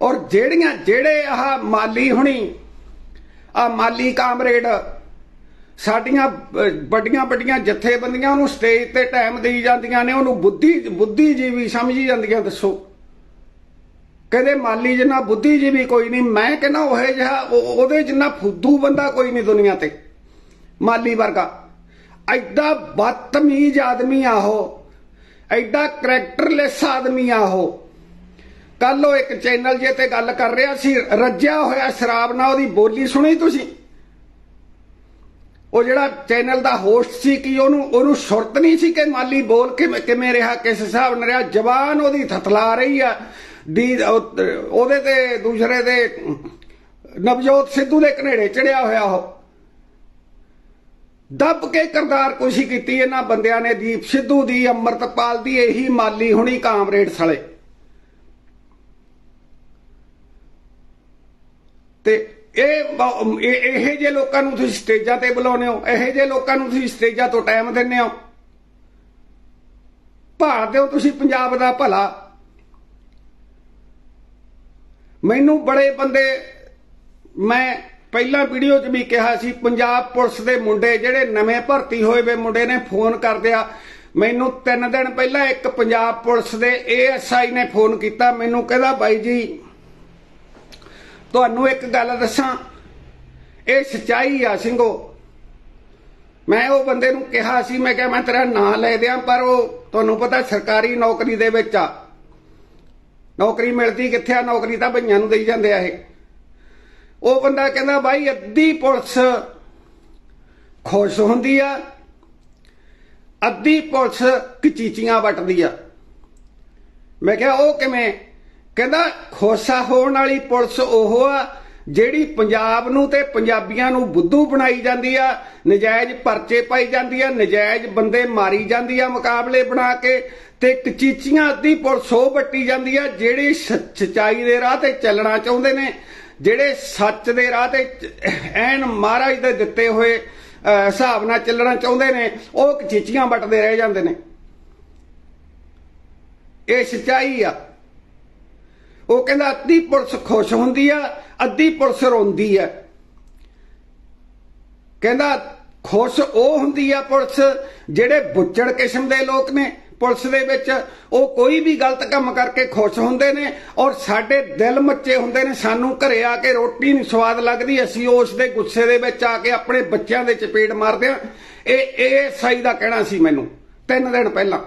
ਔਰ ਜਿਹੜੀਆਂ, ਜਿਹੜੇ ਆਹ ਮਾਲੀ ਹੁਣੀ ਆ ਮਾਲੀ ਕਾਮਰੇਡ ਸਾਡੀਆਂ ਵੱਡੀਆਂ ਵੱਡੀਆਂ ਜਥੇਬੰਦੀਆਂ ਉਹਨੂੰ ਸਟੇਜ ਤੇ ਟਾਈਮ ਦੇਈ ਜਾਂਦੀਆਂ ਨੇ, ਉਹਨੂੰ ਬੁੱਧੀ, ਬੁੱਧੀਜੀਵੀ ਸਮਝੀ ਜਾਂਦੀਆਂ, ਦੱਸੋ। ਕਹਿੰਦੇ ਮਾਲੀ ਜਿੰਨਾ ਬੁੱਧੀਜੀਵੀ ਕੋਈ ਨਹੀਂ, ਮੈਂ ਕਹਿੰਦਾ ਉਹ ਜਿਹਾ ਉਹਦੇ ਜਿੰਨਾ ਫੁੱਦੂ ਬੰਦਾ ਕੋਈ ਨਹੀਂ ਦੁਨੀਆ ਤੇ, ਮਾਲੀ ਵਰਗਾ। ਐਡਾ ਬਦਤਮੀਜ਼ ਆਦਮੀ ਆਹੋ ਉਹ, ਐਡਾ ਕਰੈਕਟਰਲੈਸ ਆਦਮੀ ਆਹੋ ਕੱਲ ਉਹ ਇੱਕ ਚੈਨਲ ਜੇ ਤੇ ਗੱਲ ਕਰ ਰਿਹਾ ਸੀ, ਰੱਜਿਆ ਹੋਇਆ ਸ਼ਰਾਬ ਨਾਲ ਉਹਦੀ ਬੋਲੀ ਸੁਣੀ ਤੁਸੀਂ? ਉਹ ਜਿਹੜਾ ਚੈਨਲ ਦਾ ਹੋਸਟ ਸੀ ਕਿ ਉਹਨੂੰ ਉਹਨੂੰ ਸੁਰਤ ਨਹੀਂ ਸੀ ਕਿ ਮਾਲੀ ਬੋਲ ਕੇ ਕਿਵੇਂ ਰਿਹਾ, ਕਿਸ ਹਿਸਾਬ ਨਾਲ ਰਿਹਾ? ਜ਼ਬਾਨ ਉਹਦੀ ਥਤਲਾ ਰਹੀ ਆ। ਦੀ ਉਹਦੇ ਤੇ ਦੂਸਰੇ ਦੇ, ਨਵਜੋਤ ਸਿੱਧੂ ਦੇ ਕਨੇੜੇ ਚੜਿਆ ਹੋਇਆ ਉਹ। ਦੱਬ ਕੇ ਕਰਦਾਰ ਕੋਸ਼ੀ ਕੀਤੀ ਇਹਨਾਂ ਬੰਦਿਆਂ ਨੇ, ਦੀਪ ਸਿੱਧੂ ਦੀ, ਅੰਮ੍ਰਿਤਪਾਲ ਦੀ, ਇਹੀ ਮਾਲੀ ਹੁਣੀ ਕਾਮਰੇਡ ਸਲੇ। ਤੇ ਇਹ ਇਹ ਜੇ ਲੋਕਾਂ ਨੂੰ ਤੁਸੀਂ ਸਟੇਜਾਂ ਤੇ ਬੁਲਾਉਂਦੇ ਹੋ, ਇਹੇ ਜੇ ਲੋਕਾਂ ਨੂੰ ਤੁਸੀਂ ਸਟੇਜਾਂ ਤੋਂ ਟਾਈਮ ਦਿੰਦੇ ਹੋ ਭਾਲਦੇ ਹੋ ਤੁਸੀਂ ਪੰਜਾਬ ਦਾ ਭਲਾ। ਮੈਨੂੰ ਬੜੇ ਬੰਦੇ, ਮੈਂ ਪਹਿਲਾਂ ਵੀਡੀਓ 'ਚ ਵੀ ਕਿਹਾ ਸੀ, ਪੰਜਾਬ ਪੁਲਿਸ ਦੇ ਮੁੰਡੇ ਜਿਹੜੇ ਨਵੇਂ ਭਰਤੀ ਹੋਏ ਵੇ ਮੁੰਡੇ ਨੇ ਫੋਨ ਕਰਦੇ ਆ ਮੈਨੂੰ 3 ਦਿਨ ਪਹਿਲਾਂ ਇੱਕ ਪੰਜਾਬ ਪੁਲਿਸ ਦੇ ਏਐਸਆਈ ਨੇ ਫੋਨ ਕੀਤਾ, ਮੈਨੂੰ ਕਹਿੰਦਾ ਬਾਈ ਜੀ ਤੁਹਾਨੂੰ ਇੱਕ ਗੱਲ ਦੱਸਾਂ, ਇਹ ਸਚਾਈ ਆ ਸਿੰਘੋ। ਮੈਂ ਉਹ ਬੰਦੇ ਨੂੰ ਕਿਹਾ ਸੀ, ਮੈਂ ਕਿਹਾ ਮੈਂ ਤੇਰਾ ਨਾਂ ਲੈ ਦਿਆਂ, ਪਰ ਉਹ ਤੁਹਾਨੂੰ ਪਤਾ ਸਰਕਾਰੀ ਨੌਕਰੀ ਦੇ ਵਿੱਚ ਆ। ਨੌਕਰੀ ਮਿਲਦੀ ਕਿੱਥੇ ਆ? ਨੌਕਰੀ ਤਾਂ ਭਈਆਂ ਨੂੰ ਦੇਈ ਜਾਂਦੇ ਆ ਇਹ। ਉਹ ਬੰਦਾ ਕਹਿੰਦਾ, ਬਾਈ, ਅੱਧੀ ਪੁਲਿਸ ਖੁਸ਼ ਹੁੰਦੀ ਆ, ਅੱਧੀ ਪੁਲਿਸ ਕਚੀਚੀਆਂ ਵੱਟਦੀ ਆ। ਮੈਂ ਕਿਹਾ, ਉਹ ਕਿਵੇਂ? ਕਹਿੰਦਾ ਖੋਸਾ ਹੋਣ ਵਾਲੀ ਪੁਲਿਸ ਉਹ ਆ ਜਿਹੜੀ ਪੰਜਾਬ ਨੂੰ ਤੇ ਪੰਜਾਬੀਆਂ ਨੂੰ ਬੁੱਧੂ ਬਣਾਈ ਜਾਂਦੀ ਆ, ਨਜਾਇਜ਼ ਪਰਚੇ ਪਾਈ ਜਾਂਦੀ ਆ, ਨਜਾਇਜ਼ ਬੰਦੇ ਮਾਰੀ ਜਾਂਦੀ ਆ ਮੁਕਾਬਲੇ ਬਣਾ ਕੇ ਤੇ ਕਚੀਚੀਆਂ ਅੱਧੀ ਪੁਲਿਸ ਉਹ ਵੱਟੀ ਜਾਂਦੀ ਆ ਜਿਹੜੇ ਸੱਚਾਈ ਦੇ ਰਾਹ ਤੇ ਚੱਲਣਾ ਚਾਹੁੰਦੇ ਨੇ, ਜਿਹੜੇ ਸੱਚ ਦੇ ਰਾਹ ਤੇ ਐਨ ਮਹਾਰਾਜ ਦੇ ਦਿੱਤੇ ਹੋਏ ਹਿਸਾਬ ਨਾਲ ਚੱਲਣਾ ਚਾਹੁੰਦੇ ਨੇ, ਉਹ ਕਚੀਚੀਆਂ ਵੱਟਦੇ ਰਹਿ ਜਾਂਦੇ ਨੇ। ਇਹ ਸੱਚਾਈ ਆ। ਉਹ ਕਹਿੰਦਾ ਅੱਧੀ ਪੁਲਿਸ ਖੁਸ਼ ਹੁੰਦੀ ਆ, ਅੱਧੀ ਪੁਲਿਸ ਰੋਂਦੀ ਆ। ਕਹਿੰਦਾ ਖੁਸ਼ ਉਹ ਹੁੰਦੀ ਆ ਪੁਲਿਸ ਜਿਹੜੇ ਬੁੱਚੜ ਕਿਸਮ ਦੇ ਲੋਕ ਨੇ ਪੁਲਿਸ ਦੇ ਵਿੱਚ, ਉਹ ਕੋਈ ਵੀ ਗਲਤ ਕੰਮ ਕਰਕੇ ਖੁਸ਼ ਹੁੰਦੇ ਨੇ ਔਰ ਸਾਡੇ ਦਿਲ ਮੱਚੇ ਹੁੰਦੇ ਨੇ, ਸਾਨੂੰ ਘਰੇ ਆ ਕੇ ਰੋਟੀ ਨਹੀਂ ਸਵਾਦ ਲੱਗਦੀ, ਅਸੀਂ ਉਸ ਦੇ ਗੁੱਸੇ ਦੇ ਵਿੱਚ ਆ ਕੇ ਆਪਣੇ ਬੱਚਿਆਂ ਦੇ ਚਪੇੜ ਮਾਰਦੇ ਆ। ਇਹ ਇਹ ਸਹੀ ਦਾ ਕਹਿਣਾ ਸੀ ਮੈਨੂੰ, ਤਿੰਨ ਦਿਨ ਪਹਿਲਾਂ।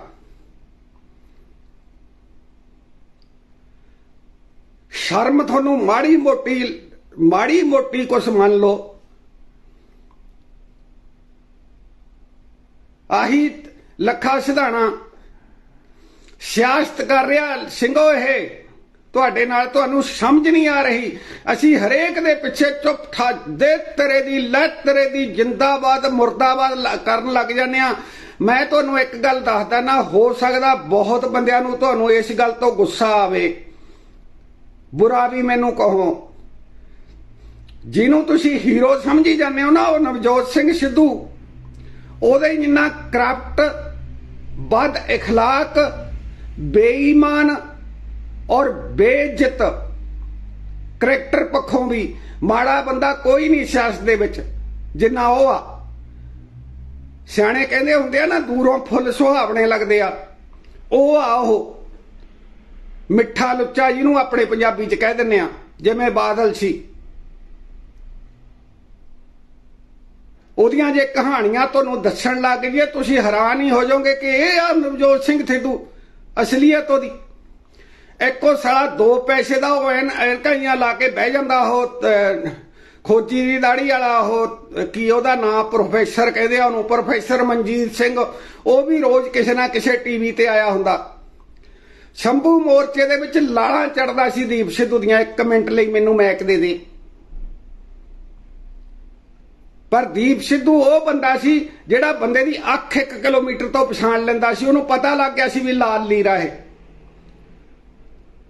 ਸ਼ਰਮ ਤੁਹਾਨੂੰ ਮਾੜੀ ਮੋਟੀ ਮਾੜੀ ਮੋਟੀ ਕੁਛ ਮੰਨ ਲਓ। ਆਹੀ ਲੱਖਾ ਸਿਧਾਣਾ। ਸਿਆਸਤ ਕਰ ਰਿਹਾ ਸਿੰਘੋ ਇਹ। ਤੁਹਾਡੇ ਨਾਲ ਤੁਹਾਨੂੰ ਸਮਝ ਨਹੀਂ ਆ ਰਹੀ। ਅਸੀਂ ਹਰੇਕ ਦੇ ਪਿੱਛੇ ਚੁੱਪ ਠਾ ਦੇ ਤੇਰੇ ਦੀ ਲੈ ਤੇਰੇ ਦੀ ਜਿੰਦਾਬਾਦ, ਮੁਰਦਾਬਾਦ ਕਰਨ ਲੱਗ ਜਾਂਦੇ ਆ ਮੈਂ ਤੁਹਾਨੂੰ ਇੱਕ ਗੱਲ ਦੱਸਦਾ ਨਾ, ਹੋ ਸਕਦਾ ਬਹੁਤ ਬੰਦਿਆਂ ਨੂੰ ਤੁਹਾਨੂੰ ਇਸ ਗੱਲ ਤੋਂ ਗੁੱਸਾ ਆਵੇ। ਬੁਰਾ ਵੀ ਮੈਨੂੰ ਕਹੋ ਜਿਹਨੂੰ ਤੁਸੀਂ ਹੀਰੋ ਸਮਝੀ ਜਾਂਦੇ ਹੋ ਨਾ ਉਹ ਨਵਜੋਤ ਸਿੰਘ ਸਿੱਧੂ ਉਹਦੇ ਜਿੰਨਾ ਕਰਪਟ ਬਦ اخلاق ਬੇਈਮਾਨ ਔਰ ਬੇਇੱਜ਼ਤ ਕਰੈਕਟਰ ਪੱਖੋਂ ਵੀ ਮਾੜਾ ਬੰਦਾ ਕੋਈ ਨਹੀਂ ਸਿਆਸਤ ਦੇ ਵਿੱਚ ਜਿੰਨਾ ਉਹ ਆ ਸਿਆਣੇ ਕਹਿੰਦੇ ਹੁੰਦੇ ਆ ਨਾ ਦੂਰੋਂ ਫੁੱਲ ਸੁਹਾਵਣੇ ਲੱਗਦੇ ਆ ਉਹ ਆ ਉਹ ਮਿੱਠਾ ਲੁੱਚਾ ਜਿਹਨੂੰ ਆਪਣੇ ਪੰਜਾਬੀ ਚ ਕਹਿ ਦਿੰਨੇ ਆ ਜਿਵੇਂ ਬਾਦਲ ਸੀ। ਉਹਦੀਆਂ ਜੇ ਕਹਾਣੀਆਂ ਤੁਹਾਨੂੰ ਦੱਸਣ ਲੱਗ ਜੇ ਤੁਸੀਂ ਹੈਰਾਨ ਹੀ ਹੋ ਜਾਓਗੇ ਕਿ ਇਹ ਆ ਨਵਜੋਤ ਸਿੰਘ ਸਿੱਧੂ ਅਸਲੀਅਤ ਉਹਦੀ। ਇੱਕੋ ਸਾਲਾ ਦੋ ਪੈਸੇ ਦਾ ਉਹ ਐਨਕਾਈਆਂ ਲਾ ਕੇ ਬਹਿ ਜਾਂਦਾ ਉਹ ਖੋਜੀ ਦੀ ਦਾੜੀ ਵਾਲਾ ਉਹ ਅਹ, ਕੀ ਉਹਦਾ ਨਾਮ ਪ੍ਰੋਫੈਸਰ ਕਹਿੰਦੇ ਆ ਉਹਨੂੰ ਪ੍ਰੋਫੈਸਰ ਮਨਜੀਤ ਸਿੰਘ ਉਹ ਵੀ ਰੋਜ਼ ਕਿਸੇ ਨਾ ਕਿਸੇ ਟੀਵੀ ਤੇ ਆਇਆ ਹੁੰਦਾ। ਸ਼ੰਭੂ ਮੋਰਚੇ ਦੇ ਵਿੱਚ ਲਾਲਾਂ ਚੜਦਾ ਸੀ ਦੀਪ ਸਿੱਧੂ ਦੀਆਂ। ਇੱਕ ਮਿੰਟ ਲਈ ਮੈਨੂੰ ਮੈਕ ਦੇ ਦੇ। ਪਰ ਦੀਪ ਸਿੱਧੂ ਉਹ ਬੰਦਾ ਸੀ ਜਿਹੜਾ ਬੰਦੇ ਦੀ ਅੱਖ 1 ਕਿਲੋਮੀਟਰ ਤੋਂ ਪਛਾਣ ਲੈਂਦਾ ਸੀ। ਉਹਨੂੰ ਪਤਾ ਲੱਗ ਗਿਆ ਸੀ ਵੀ ਲਾਲ ਲੀਰਾ ਹੈ।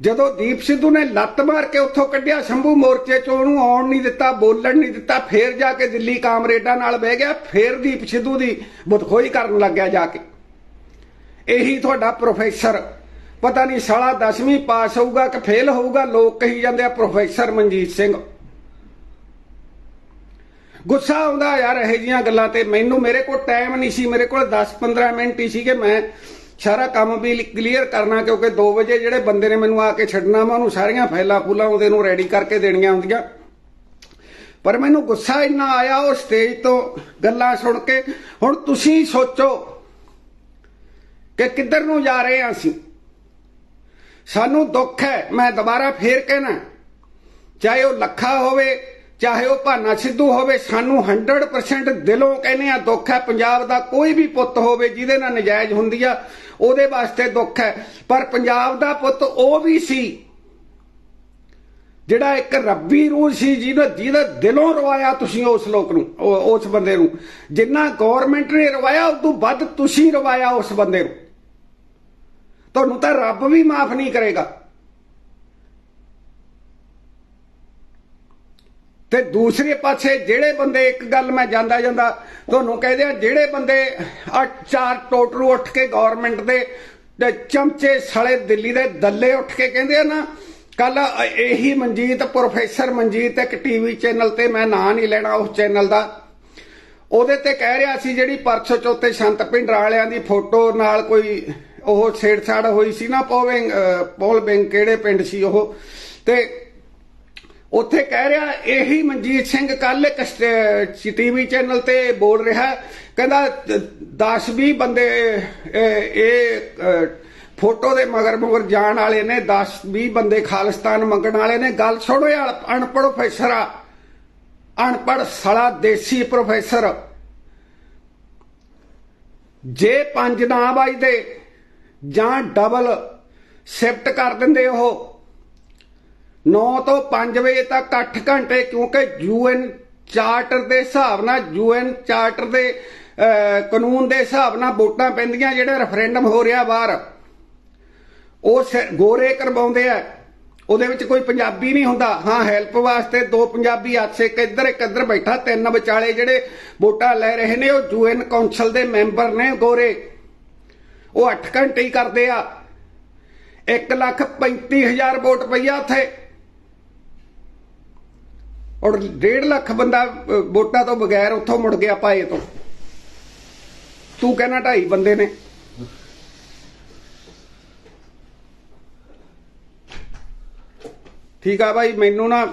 ਜਦੋਂ ਦੀਪ ਸਿੱਧੂ ਨੇ ਲੱਤ ਮਾਰ ਕੇ ਉੱਥੋਂ ਕੱਢਿਆ ਸ਼ੰਭੂ ਮੋਰਚੇ ਚੋਂ, ਉਹਨੂੰ ਆਉਣ ਨਹੀਂ ਦਿੱਤਾ, ਬੋਲਣ ਨਹੀਂ ਦਿੱਤਾ, ਫੇਰ ਜਾ ਕੇ ਦਿੱਲੀ ਕਾਮਰੇਡਾਂ ਨਾਲ ਬਹਿ ਗਿਆ, ਫੇਰ ਦੀਪ ਸਿੱਧੂ ਦੀ ਬੁੱਧਖੋਈ ਕਰਨ ਲੱਗਿਆ ਜਾ ਕੇ। ਇਹੀ ਤੁਹਾਡਾ ਪ੍ਰੋਫੈਸਰ ਪਤਾ ਨਹੀਂ ਸਾਲਾ 10ਵੀਂ ਪਾਸ ਹੋਊਗਾ ਕਿ ਫੇਲ ਹੋਊਗਾ, ਲੋਕ ਕਹੀ ਜਾਂਦੇ ਆ ਪ੍ਰੋਫੈਸਰ ਮਨਜੀਤ ਸਿੰਘ। ਗੁੱਸਾ ਆਉਂਦਾ ਯਾਰ ਇਹੋ ਜੀਆਂ ਗੱਲਾਂ ਤੇ। ਮੈਨੂੰ ਮੇਰੇ ਕੋਲ ਟਾਈਮ ਨਹੀਂ ਸੀ, ਮੇਰੇ ਕੋਲ 10-15 ਮਿੰਟ ਹੀ ਸੀ ਕਿ ਮੈਂ ਸਾਰਾ ਕੰਮ ਵੀ ਕਲੀਅਰ ਕਰਨਾ, ਕਿਉਂਕਿ 2 ਵਜੇ ਜਿਹੜੇ ਬੰਦੇ ਨੇ ਮੈਨੂੰ ਆ ਕੇ ਛੱਡਣਾ ਮੈਂ ਉਹਨੂੰ ਸਾਰੀਆਂ ਫਾਈਲਾਂ ਫੂਲਾਂ ਉਹਦੇ ਨੂੰ ਰੈਡੀ ਕਰਕੇ ਦੇਣੀਆਂ ਹੁੰਦੀਆਂ। ਪਰ ਮੈਨੂੰ ਗੁੱਸਾ ਇੰਨਾ ਆਇਆ ਉਹ ਸਟੇਜ ਤੋਂ ਗੱਲਾਂ ਸੁਣ ਕੇ। ਹੁਣ ਤੁਸੀਂ ਸੋਚੋ ਕਿ ਕਿੱਧਰ ਨੂੰ ਜਾ ਰਹੇ ਹਾਂ ਅਸੀਂ? ਸਾਨੂੰ ਦੁੱਖ ਹੈ, ਮੈਂ ਦੁਬਾਰਾ ਫੇਰ ਕਹਿਣਾ ਚਾਹੇ ਉਹ ਲੱਖਾ ਹੋਵੇ, ਚਾਹੇ ਉਹ ਭਾਨਾ ਸਿੱਧੂ ਹੋਵੇ, ਸਾਨੂੰ 100% ਦਿਲੋਂ ਕਹਿੰਦੇ ਆ ਦੁੱਖ ਹੈ। ਪੰਜਾਬ ਦਾ ਕੋਈ ਵੀ ਪੁੱਤ ਹੋਵੇ, ਜਿਹਦੇ ਨਾਲ ਨਜਾਇਜ਼ ਹੁੰਦੀ ਆ, ਉਹਦੇ ਵਾਸਤੇ ਦੁੱਖ ਹੈ। ਪਰ ਪੰਜਾਬ ਦਾ ਪੁੱਤ ਉਹ ਵੀ ਸੀ, ਜਿਹੜਾ ਇੱਕ ਰੱਬੀ ਰੂਹ ਸੀ, ਜਿਹਦਾ ਜਿਹਦਾ ਦਿਲੋਂ ਰਵਾਇਆ ਤੁਸੀਂ ਉਸ ਲੋਕ ਨੂੰ ਉਸ ਬੰਦੇ ਨੂੰ। ਜਿੰਨਾ ਗਵਰਨਮੈਂਟ ਨੇ ਰਵਾਇਆ ਉਸ ਤੋਂ ਵੱਧ ਤੁਸੀਂ ਰਵਾਇਆ ਉਸ ਬੰਦੇ ਨੂੰ। ਤੁਹਾਨੂੰ ਤਾਂ ਰੱਬ ਵੀ ਮਾਫ ਨਹੀਂ ਕਰੇਗਾ। ਤੇ ਦੂਸਰੇ ਪਾਸੇ ਜਿਹੜੇ ਬੰਦੇ ਇੱਕ ਗੱਲ ਮੈਂ ਜਾਂਦਾ ਜਾਂਦਾ, ਤੁਹਾਨੂੰ ਕਹਿੰਦੇ ਆ, ਜਿਹੜੇ ਬੰਦੇ ਆ ਚਾਰ ਟੋਟਰੂ ਉੱਠ ਕੇ ਗਵਰਨਮੈਂਟ ਦੇ, ਤੇ ਚਮਚੇ ਸਲੇ ਦਿੱਲੀ ਦੇ ਦੱਲੇ ਉੱਠ ਕੇ ਕਹਿੰਦੇ ਆ ਨਾ, ਕੱਲ ਇਹੀ ਮਨਜੀਤ, ਪ੍ਰੋਫੈਸਰ ਮਨਜੀਤ ਇੱਕ ਟੀਵੀ ਚੈਨਲ ਤੇ ਮੈਂ ਨਾਂ ਨਹੀਂ ਲੈਣਾ ਉਸ ਚੈਨਲ ਦਾ। ਉਹਦੇ ਤੇ ਕਹਿ ਰਿਹਾ ਸੀ ਜਿਹੜੀ ਪਰਸੋਂ ਚੌਥੇ ਸੰਤ ਪਿੰਡ ਵਾਲਿਆਂ ਦੀ ਫੋਟੋ ਨਾਲ ਕੋਈ ਉਹ ਛੇੜਛਾੜ ਹੋਈ ਸੀ ਨਾ ਪੋਵਿੰਗ ਪੋਲ ਬਿੰਗ ਕਿਹੜੇ ਪਿੰਡ ਸੀ ਉਹ? ਤੇ ਉੱਥੇ ਕਹਿ ਰਿਹਾ, ਇਹੀ ਮਨਜੀਤ ਸਿੰਘ ਕੱਲ ਇੱਕ ਟੀਵੀ ਚੈਨਲ ਤੇ ਬੋਲ ਰਿਹਾ, ਕਹਿੰਦਾ 10 20 ਬੰਦੇ ਇਹ ਫੋਟੋ ਦੇ ਮਗਰ ਮਗਰ ਜਾਣ ਵਾਲੇ ਨੇ 10 20 ਬੰਦੇ ਖਾਲਿਸਤਾਨ ਮੰਗਣ ਵਾਲੇ ਨੇ। ਗੱਲ ਛੋੜੋ ਯਾਰ, ਅਨਪੜ੍ਹ ਪ੍ਰੋਫੈਸਰ ਆ। ਅਨਪੜ ਸਲਾ ਦੇਸੀ ਪ੍ਰੋਫੈਸਰ ਜੇ ਪੰਜ ਨਾ ਵੱਜਦੇ ਜਾਂ ਡਬਲ ਸ਼ਿਫਟ ਕਰ ਦਿੰਦੇ ਉਹ। 9 ਤੋਂ 5 ਵਜੇ ਤੱਕ 8 ਘੰਟੇ, ਕਿਉਂਕਿ ਯੂਐਨ ਚਾਰਟਰ ਦੇ ਹਿਸਾਬ ਨਾਲ, ਯੂਐਨ ਚਾਰਟਰ ਦੇ ਕਾਨੂੰਨ ਦੇ ਹਿਸਾਬ ਨਾਲ ਵੋਟਾਂ ਪੈਂਦੀਆਂ, ਜਿਹੜਾ ਰੈਫਰੈਂਡਮ ਹੋ ਰਿਹਾ ਬਾਹਰ, ਉਹ ਸ- ਗੋਰੇ ਕਰਵਾਉਂਦੇ ਆ। ਉਹਦੇ ਵਿੱਚ ਕੋਈ ਪੰਜਾਬੀ ਨਹੀਂ ਹੁੰਦਾ। ਹਾਂ ਹੈਲਪ ਵਾਸਤੇ ਦੋ ਪੰਜਾਬੀ ਆਸੇ ਇੱਕ ਇੱਧਰ ਇੱਕ ਇੱਧਰ ਬੈਠਾ, ਤਿੰਨ ਵਿਚਾਲੇ ਜਿਹੜੇ ਵੋਟਾਂ ਲੈ ਰਹੇ ਨੇ, ਉਹ ਯੂਐਨ ਕੌਂਸਲ ਦੇ ਮੈਂਬਰ ਨੇ ਗੋਰੇ। ਉਹ 8 ਘੰਟੇ ਹੀ ਕਰਦੇ ਆ। 1 ਲੱਖ 35000 ਵੋਟ ਪਈਆ ਉੱਥੇ। ਔਰ 1.5 ਲੱਖ ਬੰਦਾ ਵੋਟਾਂ ਤੋਂ ਬਗੈਰ ਉੱਥੋਂ ਮੁੜ ਗਿਆ ਪਾਏ ਤੋਂ। ਤੂੰ ਕਹਿੰਦਾ ਢਾਈ ਬੰਦੇ ਨੇ। ਠੀਕ ਆ ਭਾਈ ਮੈਨੂੰ ਨਾ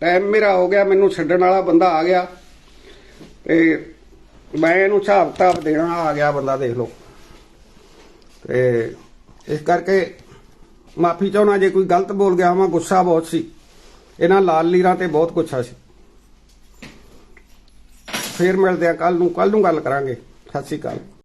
ਟਾਈਮ ਮੇਰਾ ਹੋ ਗਿਆ, ਮੈਨੂੰ ਛੱਡਣ ਵਾਲਾ ਬੰਦਾ ਆ ਗਿਆ। ਤੇ ਮੈਂ ਇਹਨੂੰ ਹਿਸਾਬ ਕਿਤਾਬ ਦੇਣਾ, ਆ ਗਿਆ ਬੰਦਾ, ਦੇਖ ਲਓ। ਤੇ ਇਸ ਕਰਕੇ ਮਾਫੀ ਚਾਹੁੰਦਾ ਜੇ ਕੋਈ ਗਲਤ ਬੋਲ ਗਿਆ ਹਾਂ ਗੁੱਸਾ ਬਹੁਤ ਸੀ। ਇਹਨਾਂ ਲਾਲ ਲੀਰਾਂ ਤੇ ਬਹੁਤ ਗੁੱਸਾ ਸੀ। ਫੇਰ ਮਿਲਦੇ ਆ ਕੱਲ ਨੂੰ ਕੱਲ ਨੂੰ ਗੱਲ ਕਰਾਂਗੇ। ਸਤਿ ਸ਼੍ਰੀ ਅਕਾਲ।